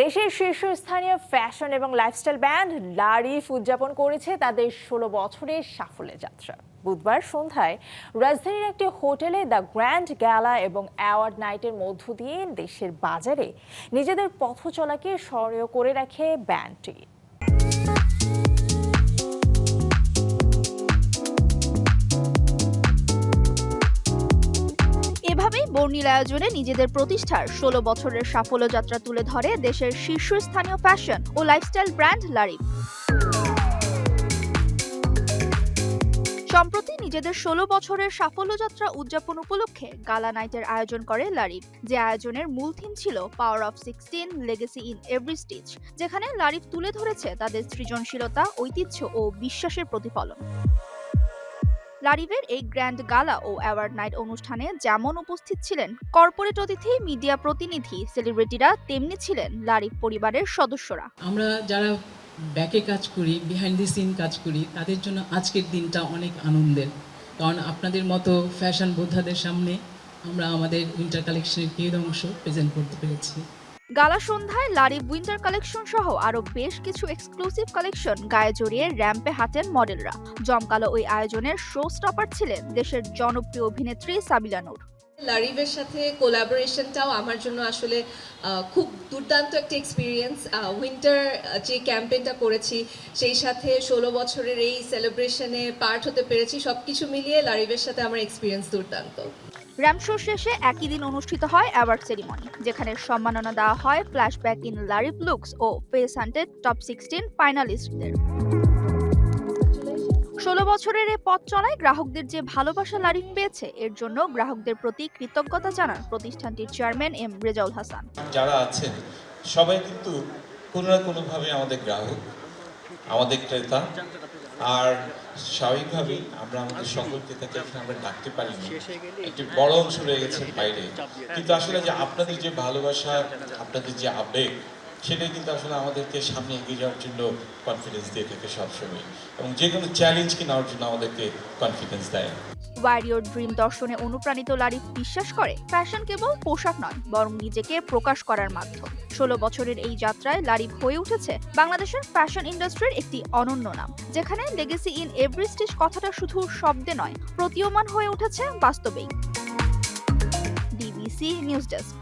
দেশের শীর্ষস্থানীয় ফ্যাশন এবং লাইফস্টাইল ব্যান্ড লারিফ উদযাপন করেছে তাদের ষোলো বছরের সাফল্যের যাত্রা। বুধবার সন্ধ্যায় রাজধানীর একটি হোটেলে দ্য গ্র্যান্ড গ্যালা এবং অ্যাওয়ার্ড নাইটের মধ্য দিয়ে দেশের বাজারে নিজেদের পথ চলাকে স্মরণীয় করে রাখে ব্যান্ডটি। এভাবেই বর্ণিল আয়োজনে নিজেদের প্রতিষ্ঠার ষোলো বছরের সাফল্য যাত্রা তুলে ধরে দেশের শীর্ষস্থানীয় ফ্যাশন ও লাইফস্টাইল ব্র্যান্ড লারিফ সম্প্রতি নিজেদের ষোলো বছরের সাফল্য যাত্রা উদযাপন উপলক্ষে গালা নাইটের আয়োজন করে লারিফ যে আয়োজনের মূল থিম ছিল power of sixteen, legacy in every stitch, যেখানে লারিফ তুলে ধরেছে তাদের সৃজনশীলতা, ঐতিহ্য ও বিশ্বাসের প্রতিফলন। লারিভের এই গ্র্যান্ড গালা ও অ্যাওয়ার্ড নাইট অনুষ্ঠানে যেমন উপস্থিত ছিলেন কর্পোরেট অতিথি, মিডিয়া প্রতিনিধি, সেলিব্রিটিরা, তেমনি ছিলেন লারিভ পরিবারের সদস্যরা। আমরা যারা ব্যাকে কাজ করি বিহাইন্ড দি সিন কাজ করি, তাদের জন্য আজকের দিনটা অনেক আনন্দের। কারণ আপনাদের মতো ফ্যাশন বোদ্ধাদের সামনে আমরা আমাদের উইন্টার কালেকশনের কিছু অংশ প্রেজেন্ট করতে পেরেছি। গালা সন্ধ্যায় লারি উইন্টার কালেকশন সহ আরও বেশ কিছু এক্সক্লুসিভ কালেকশন গায়ে জড়িয়ে র্যাম্পে হাঁটেন মডেলরা জমকালো ওই আয়োজনের শো স্টপার ছিলেন দেশের জনপ্রিয় অভিনেত্রী সাবিলা লারিভের সাথে কোলাবোরেশনটাও আমার জন্য আসলে খুব দুর্দান্ত একটা এক্সপিরিয়েন্স উইন্টার যে ক্যাম্পেইনটা করেছি, সেই সাথে ষোলো বছরের এই সেলিব্রেশনে পার্ট হতে পেরেছি। সব কিছু মিলিয়ে লারিভের সাথে আমার এক্সপিরিয়েন্স দুর্দান্ত। র্যাম্প শো শেষে একই দিন অনুষ্ঠিত হয় অ্যাওয়ার্ড সেরিমনি যেখানে সম্মাননা দেওয়া হয় flashback in Le Reve looks O face hunted top sixteen ফাইনালিস্টদের ষোলো বছরের এ পথ চলায় গ্রাহকদের যে ভালোবাসা লারিফ পেয়েছে, এর জন্য গ্রাহকদের প্রতি কৃতজ্ঞতা জানান প্রতিষ্ঠানটির চেয়ারম্যান এম রেজাউল হাসান। যারা আছেন, সবাই কিন্তু কোনো না কোনোভাবে আমাদের গ্রাহক, আমাদের ক্রেতা, আর স্বাভাবিকভাবেই আমরা আমাদের সকল ক্রেতাকে এখানে আমরা ডাকতে পারিনি। একটি বড় অংশ রয়ে গেছে বাইরে। কিন্তু আসলে যে আপনাদের যে ভালোবাসা, আপনাদের যে আবেগ সেটাই কিন্তু আসলে আমাদেরকে সামনে এগিয়ে যাওয়ার জন্য কনফিডেন্স দিয়ে থাকে সবসময়। এবং যে কোনো চ্যালেঞ্জকে নেওয়ার জন্য আমাদেরকে কনফিডেন্স দেয়। ওয়ারিয়র ড্রিম দর্শনে অনুপ্রাণিত লারিফ বিশ্বাস করে ফ্যাশন কেবল পোশাক নয়, বরং নিজেকে প্রকাশ করার মাধ্যম। ষোলো বছরের এই যাত্রায় লারিফ হয়ে উঠেছে বাংলাদেশের ফ্যাশন ইন্ডাস্ট্রির একটি অনন্য নাম, যেখানে লেগেসি ইন এভরি স্টিচ কথাটা শুধু শব্দে নয়, প্রতীয়মান হয়ে উঠেছে বাস্তবেই। DBC news desk